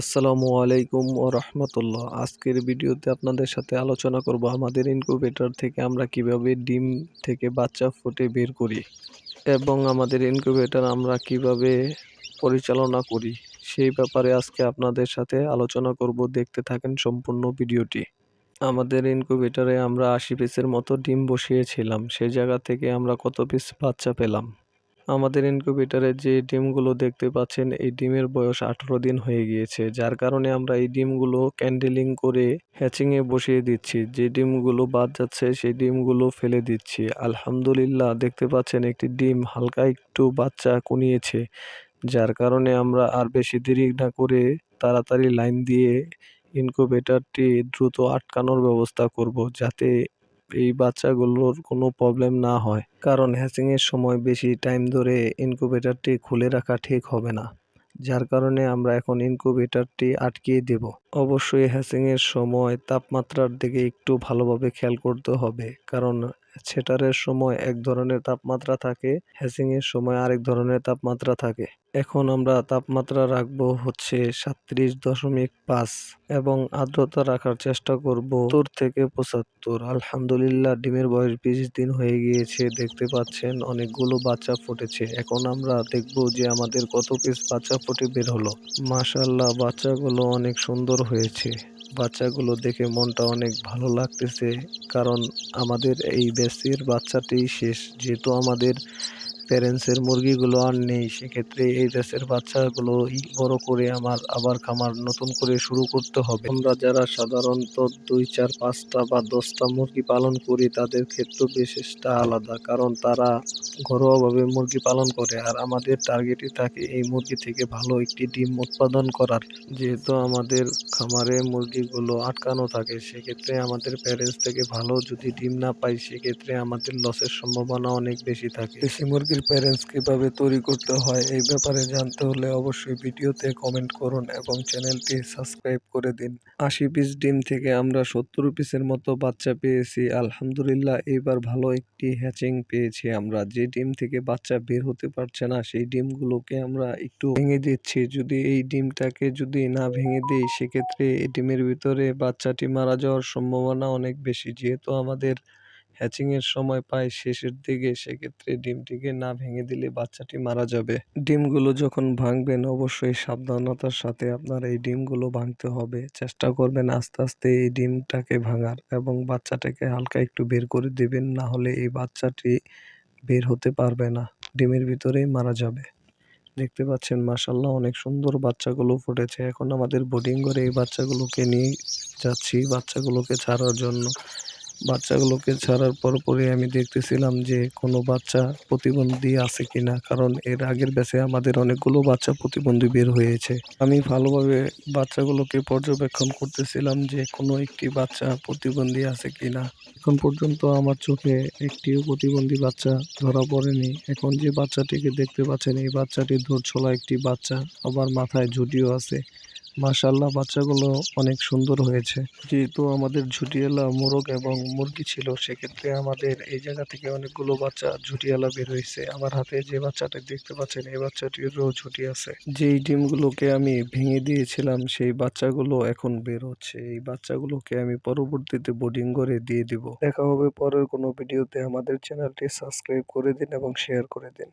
আসসালামু আলাইকুম ও রহমতুল্লাহ। আজকের ভিডিওতে আপনাদের সাথে আলোচনা করব আমাদের ইনকিউবেটর থেকে আমরা কীভাবে ডিম থেকে বাচ্চা ফুটে বের করি এবং আমাদের ইনকিউবেটর আমরা কীভাবে পরিচালনা করি, সেই ব্যাপারে আজকে আপনাদের সাথে আলোচনা করব। দেখতে থাকেন সম্পূর্ণ ভিডিওটি। আমাদের ইনকিউবেটরে আমরা আশি পিসের মতো ডিম বসিয়েছিলাম। সেই জায়গা থেকে আমরা কত পিস বাচ্চা পেলাম? আমাদের ইনকিউবেটরে যে ডিমগুলো দেখতে পাচ্ছেন, এই ডিমের বয়স আঠারো দিন হয়ে গিয়েছে। যার কারণে আমরা এই ডিমগুলো ক্যান্ডেলিং করে হ্যাচিংয়ে বসিয়ে দিচ্ছি। যে ডিমগুলো বাদ যাচ্ছে, সেই ডিমগুলো ফেলে দিচ্ছি। আলহামদুলিল্লাহ, দেখতে পাচ্ছেন একটি ডিম হালকা একটু বাচ্চা কুনিয়েছে। যার কারণে আমরা আর বেশি দেরি না করে তাড়াতাড়ি লাইন দিয়ে ইনকিউবেটরটি দ্রুত আটকানোর ব্যবস্থা করব, যাতে এই বাচ্চাগুলোর কোনো প্রবলেম না হয়। কারণ হ্যাচিংয়ের সময় বেশি টাইম ধরে ইনকুবেটারটি খুলে রাখা ঠিক হবে না। যার কারণে আমরা এখন ইনকুবেটারটি আটকিয়ে দেব। অবশ্যই হ্যাচিংয়ের সময় তাপমাত্রার দিকে একটু ভালোভাবে খেয়াল করতে হবে। কারণ সেটারের সময় এক ধরনের তাপমাত্রা থাকে হ্যাচিংয়ের সময় আরেক ধরনের তাপমাত্রা থাকে। এখন আমরা তাপমাত্রা রাখব হচ্ছে সাত্রিশ দশমিক পাঁচ এবং আর্দ্রতা রাখার চেষ্টা করব সত্তর থেকে পঁচাত্তর। আলহামদুলিল্লাহ, ডিমের বয়স বিশ দিন হয়ে গিয়েছে, দেখতে পাচ্ছেন অনেকগুলো বাচ্চা ফুটেছে। এখন আমরা দেখব যে আমাদের কত পিস বাচ্চা ফুটে বের হলো। মাশাল্লাহ বাচ্চাগুলো অনেক সুন্দর হয়েছে। বাচ্চাগুলো দেখে মনটা অনেক ভালো লাগতেছে। কারণ আমাদের এই ব্যাচের বাচ্চাটি শেষ যেহেতু আমাদের প্যারেন্টসের মুরগিগুলো আর নেই, সেক্ষেত্রে এই ব্যাসের বাচ্চাগুলো বড় করে আমার আবার খামার নতুন করে শুরু করতে হবে। আমরা যারা সাধারণত দুই, চার, পাঁচটা বা দশটা মুরগি পালন করি, তাদের ক্ষেত্রে বিশেষটা আলাদা, কারণ তারা ঘরোয়াভাবে মুরগি পালন করে আর আমাদের টার্গেটই থাকে এই মুরগি থেকে ভালো একটি ডিম উৎপাদন করার। যেহেতু আমাদের খামারে মুরগিগুলো আটকানো থাকে, সেক্ষেত্রে আমাদের প্যারেন্টস থেকে ভালো যদি ডিম না পাই, সেক্ষেত্রে আমাদের লসের সম্ভাবনা অনেক বেশি থাকে। দেশি প্যারেন্টস কীভাবে তৈরি করতে হয় এই ব্যাপারে জানতে হলে অবশ্যই ভিডিওতে কমেন্ট করুন এবং চ্যানেলটি সাবস্ক্রাইব করে দিন। আশি পিস ডিম থেকে আমরা সত্তর পিসের মতো বাচ্চা পেয়েছি। আলহামদুলিল্লাহ এইবার ভালো একটি হ্যাচিং পেয়েছি আমরা। যে ডিম থেকে বাচ্চা বের হতে পারছে না, সেই ডিমগুলোকে আমরা একটু ভেঙে দিচ্ছি। যদি এই ডিমটাকে যদি না ভেঙে দিই, সেক্ষেত্রে এই ডিমের ভিতরে বাচ্চাটি মারা যাওয়ার সম্ভাবনা অনেক বেশি। যেহেতু আমাদের হ্যাচিংয়ের সময় পায় শেষের দিকে সেক্ষেত্রে ডিমটিকে না ভেঙে দিলে বাচ্চাটি মারা যাবে। ডিমগুলো যখন ভাঙবেন অবশ্যই সাবধানতার সাথে আপনার এই ডিমগুলো ভাঙতে হবে। চেষ্টা করবেন আস্তে আস্তে এই ডিমটাকে ভাঙার এবং বাচ্চাটাকে হালকা একটু বের করে দেবেন, না হলে এই বাচ্চাটি বের হতে পারবে না। ডিমের ভিতরেই মারা যাবে। দেখতে পাচ্ছেন মাসাল্লাহ অনেক সুন্দর বাচ্চাগুলো ফুটেছে। এখন আমাদের বোর্ডিং করে এই বাচ্চাগুলোকে নিয়ে যাচ্ছি, বাচ্চাগুলোকে ছাড়ার জন্য। বাচ্চাগুলোকে ছাড়ার পরপরই আমি দেখতেছিলাম যে কোনো বাচ্চা প্রতিবন্ধী আছে কিনা, কারণ এর আগের ব্যাচে আমাদের অনেকগুলো বাচ্চা প্রতিবন্ধী বের হয়েছে। আমি ভালোভাবে বাচ্চাগুলোকে পর্যবেক্ষণ করতেছিলাম যে কোনো একটি বাচ্চা প্রতিবন্ধী আছে কিনা। এখন পর্যন্ত আমার চোখে একটিও প্রতিবন্ধী বাচ্চা ধরা পড়েনি। এখন যে বাচ্চাটিকে দেখতে পাচ্ছেন, এই বাচ্চাটি ছোলা একটি বাচ্চা, আবার মাথায় ঝুটিও আছে। মাশাল্লাহ বাচ্চাগুলো অনেক সুন্দর হয়েছে। যেহেতু আমাদের ঝুটিয়ালা মোরগ এবং মুরগি ছিল, সেক্ষেত্রে আমাদের এই জায়গা থেকে অনেকগুলো বাচ্চা ঝুটিয়ালা বের হয়েছে। আমার হাতে যে বাচ্চাটা দেখতে পাচ্ছেন, এই বাচ্চাটিরও ঝুটি আছে। যেই ডিমগুলোকে আমি ভেঙে দিয়েছিলাম, সেই বাচ্চাগুলো এখন বের হচ্ছে। এই বাচ্চাগুলোকে আমি পরবর্তীতে বোর্ডিং করে দিয়ে দিব। দেখা হবে পরের কোনো ভিডিওতে। আমাদের চ্যানেলটি সাবস্ক্রাইব করে দিন এবং শেয়ার করে দিন।